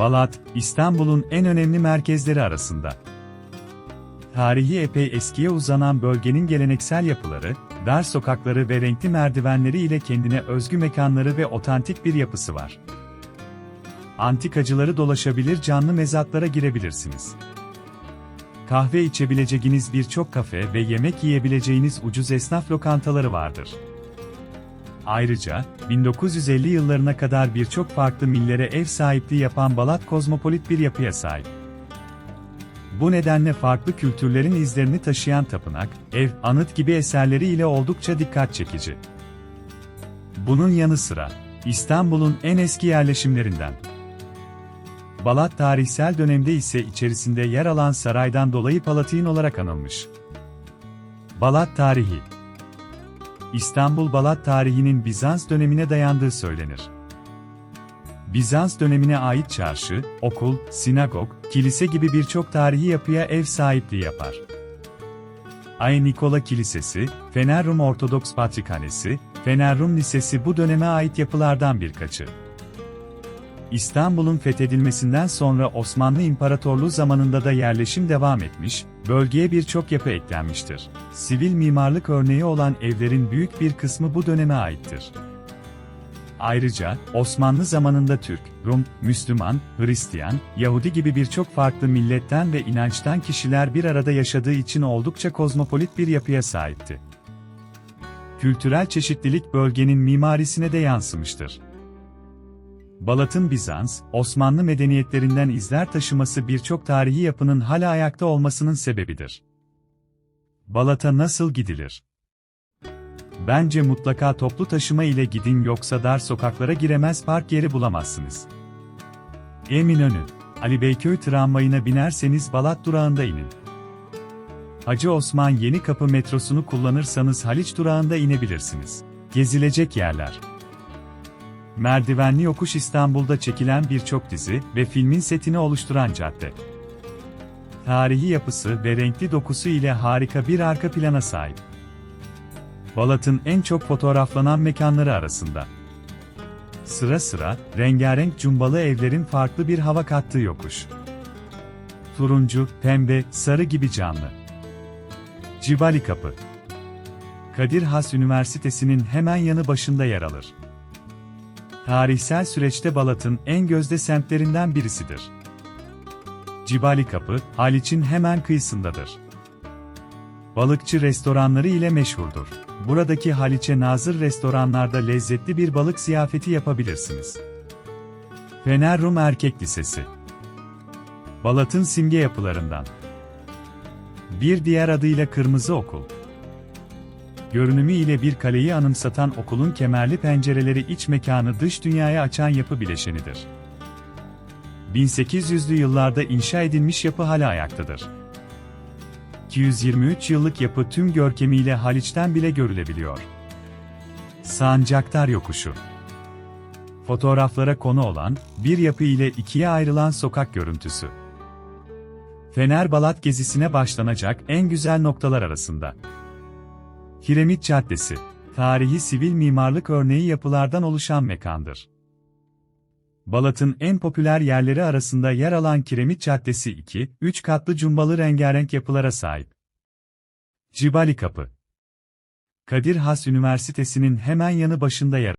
Balat, İstanbul'un en önemli merkezleri arasında. Tarihi epey eskiye uzanan bölgenin geleneksel yapıları, dar sokakları ve renkli merdivenleri ile kendine özgü mekanları ve otantik bir yapısı var. Antikacıları dolaşabilir canlı mezatlara girebilirsiniz. Kahve içebileceğiniz birçok kafe ve yemek yiyebileceğiniz ucuz esnaf lokantaları vardır. Ayrıca, 1950 yıllarına kadar birçok farklı millere ev sahipliği yapan Balat kozmopolit bir yapıya sahip. Bu nedenle farklı kültürlerin izlerini taşıyan tapınak, ev, anıt gibi eserleri ile oldukça dikkat çekici. Bunun yanı sıra, İstanbul'un en eski yerleşimlerinden. Balat tarihsel dönemde ise içerisinde yer alan saraydan dolayı Palatin olarak anılmış. Balat tarihi İstanbul Balat tarihinin Bizans dönemine dayandığı söylenir. Bizans dönemine ait çarşı, okul, sinagog, kilise gibi birçok tarihi yapıya ev sahipliği yapar. Ay Nikola Kilisesi, Fener Rum Ortodoks Patrikhanesi, Fener Rum Lisesi bu döneme ait yapılardan birkaçı. İstanbul'un fethedilmesinden sonra Osmanlı İmparatorluğu zamanında da yerleşim devam etmiş, bölgeye birçok yapı eklenmiştir. Sivil mimarlık örneği olan evlerin büyük bir kısmı bu döneme aittir. Ayrıca, Osmanlı zamanında Türk, Rum, Müslüman, Hristiyan, Yahudi gibi birçok farklı milletten ve inançtan kişiler bir arada yaşadığı için oldukça kozmopolit bir yapıya sahipti. Kültürel çeşitlilik bölgenin mimarisine de yansımıştır. Balat'ın Bizans, Osmanlı medeniyetlerinden izler taşıması birçok tarihi yapının hala ayakta olmasının sebebidir. Balat'a nasıl gidilir? Bence mutlaka toplu taşıma ile gidin yoksa dar sokaklara giremez park yeri bulamazsınız. Eminönü, Ali Beyköy tramvayına binerseniz Balat durağında inin. Hacı Osman Yeni Kapı metrosunu kullanırsanız Haliç durağında inebilirsiniz. Gezilecek yerler. Merdivenli Yokuş İstanbul'da çekilen birçok dizi ve filmin setini oluşturan cadde. Tarihi yapısı ve renkli dokusu ile harika bir arka plana sahip. Balat'ın en çok fotoğraflanan mekanları arasında. Sıra sıra, rengarenk cumbalı evlerin farklı bir hava kattığı yokuş. Turuncu, pembe, sarı gibi canlı. Cibali Kapı Kadir Has Üniversitesi'nin hemen yanı başında yer alır. Tarihsel süreçte Balat'ın en gözde semtlerinden birisidir. Cibali Kapı, Haliç'in hemen kıyısındadır. Balıkçı restoranları ile meşhurdur. Buradaki Haliç'e nazır restoranlarda lezzetli bir balık ziyafeti yapabilirsiniz. Fener Rum Erkek Lisesi Balat'ın simge yapılarından. Bir diğer adıyla Kırmızı Okul. Görünümü ile bir kaleyi anımsatan okulun kemerli pencereleri iç mekanı dış dünyaya açan yapı bileşenidir. 1800'lü yıllarda inşa edilmiş yapı hala ayaktadır. 223 yıllık yapı tüm görkemiyle Haliç'ten bile görülebiliyor. Sancaktar Yokuşu Fotoğraflara konu olan, bir yapı ile ikiye ayrılan sokak görüntüsü. Fener Balat gezisine başlanacak en güzel noktalar arasında. Kiremit Caddesi, tarihi sivil mimarlık örneği yapılardan oluşan mekandır. Balat'ın en popüler yerleri arasında yer alan Kiremit Caddesi 2, 3 katlı cumbalı rengarenk yapılara sahip. Cibali Kapı Kadir Has Üniversitesi'nin hemen yanı başında yer